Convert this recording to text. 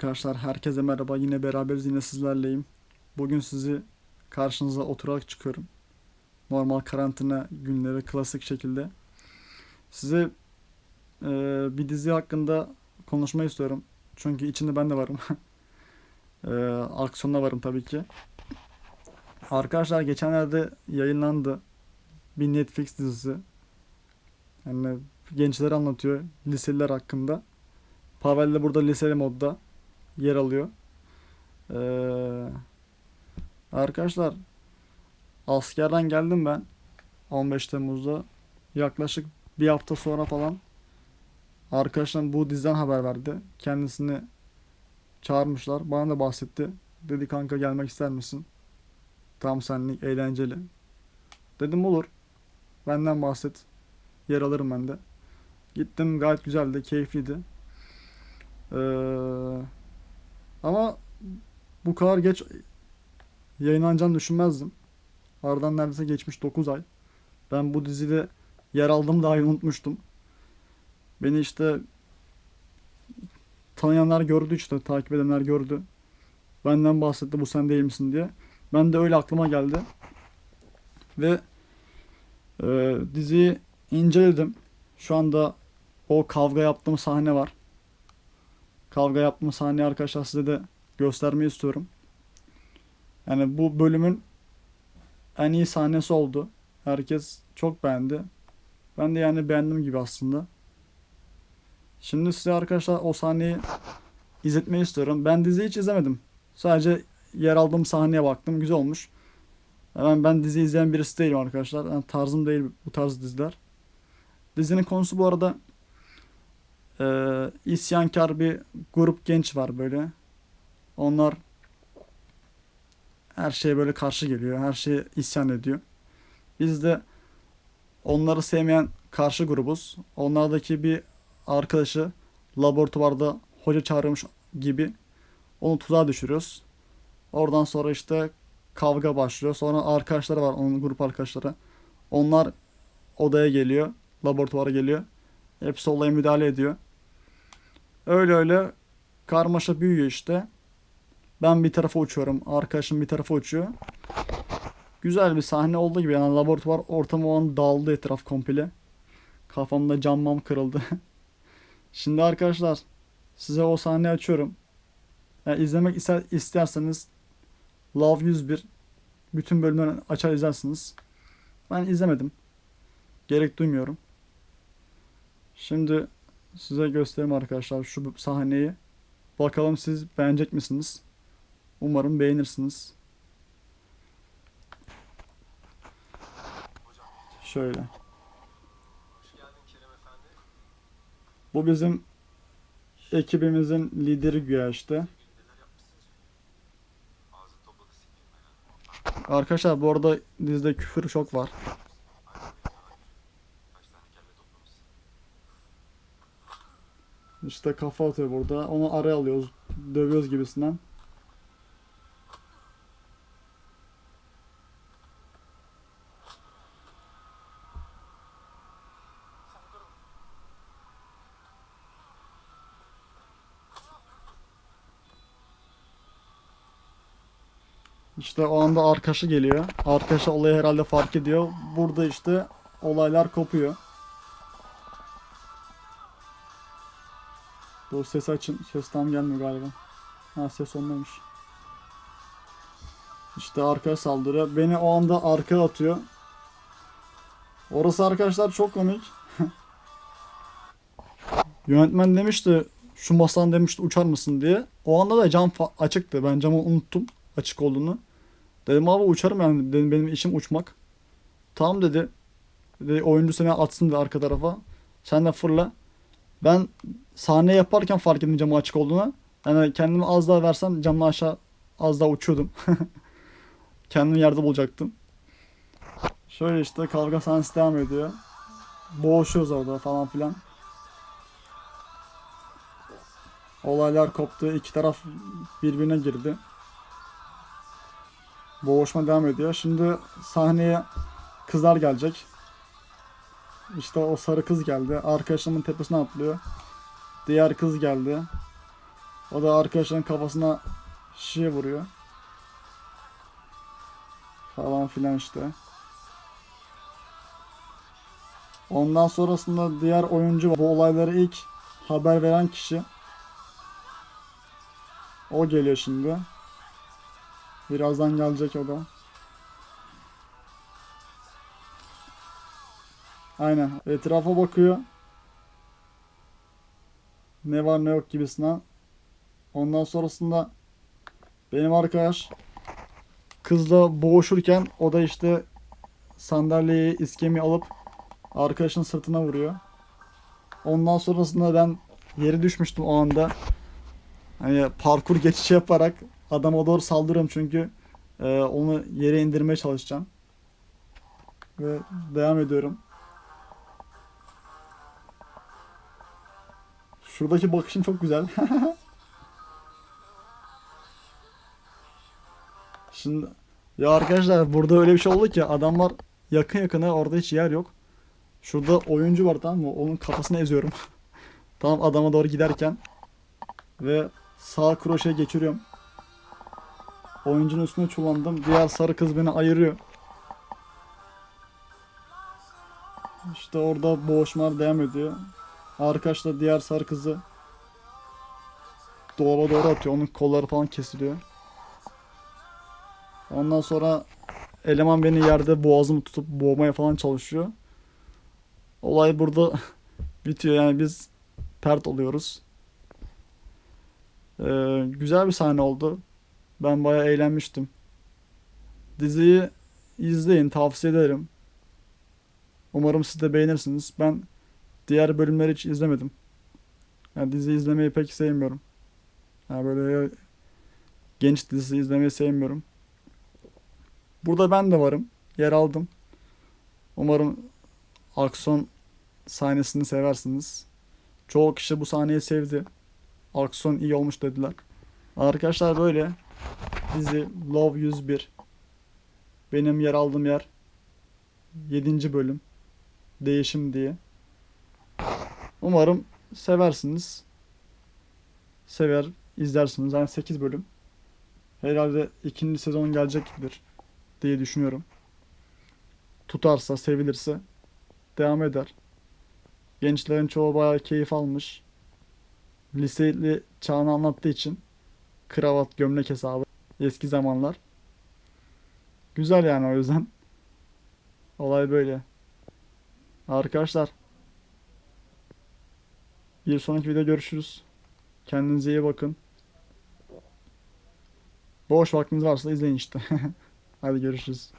Arkadaşlar herkese merhaba. Yine beraberiz. Yine sizlerleyim. Bugün sizi karşınıza oturarak çıkıyorum. Normal karantina günleri klasik şekilde. Size e, bir dizi hakkında konuşmayı istiyorum. Çünkü içinde ben de varım. e, aksiyonda varım tabii ki. Arkadaşlar geçenlerde yayınlandı bir Netflix dizisi. Yani gençleri anlatıyor liseliler hakkında. Pavel de burada liseli modda yer alıyor. Ee, arkadaşlar askerden geldim ben 15 Temmuz'da. Yaklaşık bir hafta sonra falan arkadaşlarım bu diziden haber verdi. Kendisini çağırmışlar. Bana da bahsetti. Dedi kanka gelmek ister misin? Tam senlik eğlenceli. Dedim olur. Benden bahset. Yer alırım ben de. Gittim gayet güzeldi, keyifliydi. Ee, ama bu kadar geç yayınlanacağını düşünmezdim. Aradan neredeyse geçmiş 9 ay. Ben bu dizide yer aldım dahi unutmuştum. Beni işte tanıyanlar gördü işte, takip edenler gördü. Benden bahsetti bu sen değil misin diye. Ben de öyle aklıma geldi. Ve e, diziyi inceledim. Şu anda o kavga yaptığım sahne var. Kavga yaptığım sahneyi arkadaşlar size de göstermeyi istiyorum. Yani bu bölümün en iyi sahnesi oldu. Herkes çok beğendi. Ben de yani beğendim gibi aslında. Şimdi size arkadaşlar o sahneyi izletmeyi istiyorum. Ben diziyi hiç izlemedim. Sadece yer aldığım sahneye baktım. Güzel olmuş. Ben, ben dizi izleyen birisi değilim arkadaşlar. Yani tarzım değil bu tarz diziler. Dizinin konusu bu arada e, isyankar bir grup genç var böyle. Onlar her şeye böyle karşı geliyor. Her şeye isyan ediyor. Biz de onları sevmeyen karşı grubuz. Onlardaki bir arkadaşı laboratuvarda hoca çağırmış gibi onu tuzağa düşürüyoruz. Oradan sonra işte kavga başlıyor. Sonra arkadaşları var onun grup arkadaşları. Onlar odaya geliyor. Laboratuvara geliyor. Hepsi olaya müdahale ediyor. Öyle öyle karmaşa büyüyor işte. Ben bir tarafa uçuyorum. Arkadaşım bir tarafa uçuyor. Güzel bir sahne oldu gibi. Yani laboratuvar ortamı o an dağıldı etraf komple. Kafamda cammam kırıldı. Şimdi arkadaşlar size o sahneyi açıyorum. Yani izlemek ister, isterseniz Love 101 bütün bölümlerini açar izlersiniz. Ben izlemedim. Gerek duymuyorum. Şimdi size göstereyim arkadaşlar şu sahneyi. Bakalım siz beğenecek misiniz? Umarım beğenirsiniz. Şöyle. Bu bizim ekibimizin lideri güya işte. Arkadaşlar bu arada dizide küfür çok var. İşte kafa atıyor burada. Onu araya alıyoruz. Dövüyoruz gibisinden. İşte o anda arkadaşı geliyor. Arkadaşı olayı herhalde fark ediyor. Burada işte olaylar kopuyor. Dur ses açın. Ses tam gelmiyor galiba. Ha ses ondaymış. İşte arkaya saldırıyor. Beni o anda arkaya atıyor. Orası arkadaşlar çok komik. Yönetmen demişti şu masan demişti uçar mısın diye. O anda da cam açıktı. Ben camı unuttum açık olduğunu. Dedim abi uçarım yani dedim, benim işim uçmak. Tamam dedi. dedi oyuncu seni atsın dedi arka tarafa. Sen de fırla. Ben sahne yaparken fark ettim camı açık olduğunu. Yani kendimi az daha versem camdan aşağı az daha uçuyordum. Kendimi yerde bulacaktım. Şöyle işte kavga sahnesi devam ediyor. Boğuşuyoruz orada falan filan. Olaylar koptu. iki taraf birbirine girdi. Boğuşma devam ediyor. Şimdi sahneye kızlar gelecek. İşte o sarı kız geldi. Arkadaşımın tepesine atlıyor. Diğer kız geldi. O da arkadaşların kafasına şişe vuruyor. Falan filan işte. Ondan sonrasında diğer oyuncu bu olayları ilk haber veren kişi. O geliyor şimdi. Birazdan gelecek o da. Aynen. Etrafa bakıyor. Ne var ne yok gibisinden. Ondan sonrasında benim arkadaş kızla boğuşurken o da işte sandalyeyi iskemi alıp arkadaşın sırtına vuruyor. Ondan sonrasında ben yere düşmüştüm o anda. Hani parkur geçişi yaparak adama doğru saldırıyorum çünkü e, onu yere indirmeye çalışacağım. Ve devam ediyorum. Şuradaki bakışım çok güzel. Şimdi ya arkadaşlar burada öyle bir şey oldu ki adamlar yakın yakına orada hiç yer yok. Şurada oyuncu var tamam mı? Onun kafasını eziyorum. Tam adama doğru giderken ve sağ kroşe geçiriyorum. Oyuncunun üstüne çullandım. Diğer sarı kız beni ayırıyor. İşte orada boğuşmalar devam ediyor. Arkadaş da diğer sarı kızı dolaba doğru atıyor. Onun kolları falan kesiliyor. Ondan sonra eleman beni yerde boğazımı tutup boğmaya falan çalışıyor. Olay burada bitiyor yani biz pert oluyoruz. Ee, güzel bir sahne oldu. Ben bayağı eğlenmiştim. Diziyi izleyin tavsiye ederim. Umarım siz de beğenirsiniz. Ben diğer bölümleri hiç izlemedim. Yani dizi izlemeyi pek sevmiyorum. Yani böyle genç dizi izlemeyi sevmiyorum. Burada ben de varım. Yer aldım. Umarım aksiyon sahnesini seversiniz. Çoğu kişi bu sahneyi sevdi. Aksiyon iyi olmuş dediler. Arkadaşlar böyle dizi Love 101 benim yer aldığım yer 7. bölüm değişim diye. Umarım seversiniz. Sever, izlersiniz. Yani 8 bölüm. Herhalde ikinci sezon gelecektir diye düşünüyorum. Tutarsa, sevilirse devam eder. Gençlerin çoğu bayağı keyif almış. Liseli çağını anlattığı için kravat, gömlek hesabı eski zamanlar. Güzel yani o yüzden. Olay böyle. Arkadaşlar bir sonraki videoda görüşürüz. Kendinize iyi bakın. Boş vaktiniz varsa izleyin işte. Hadi görüşürüz.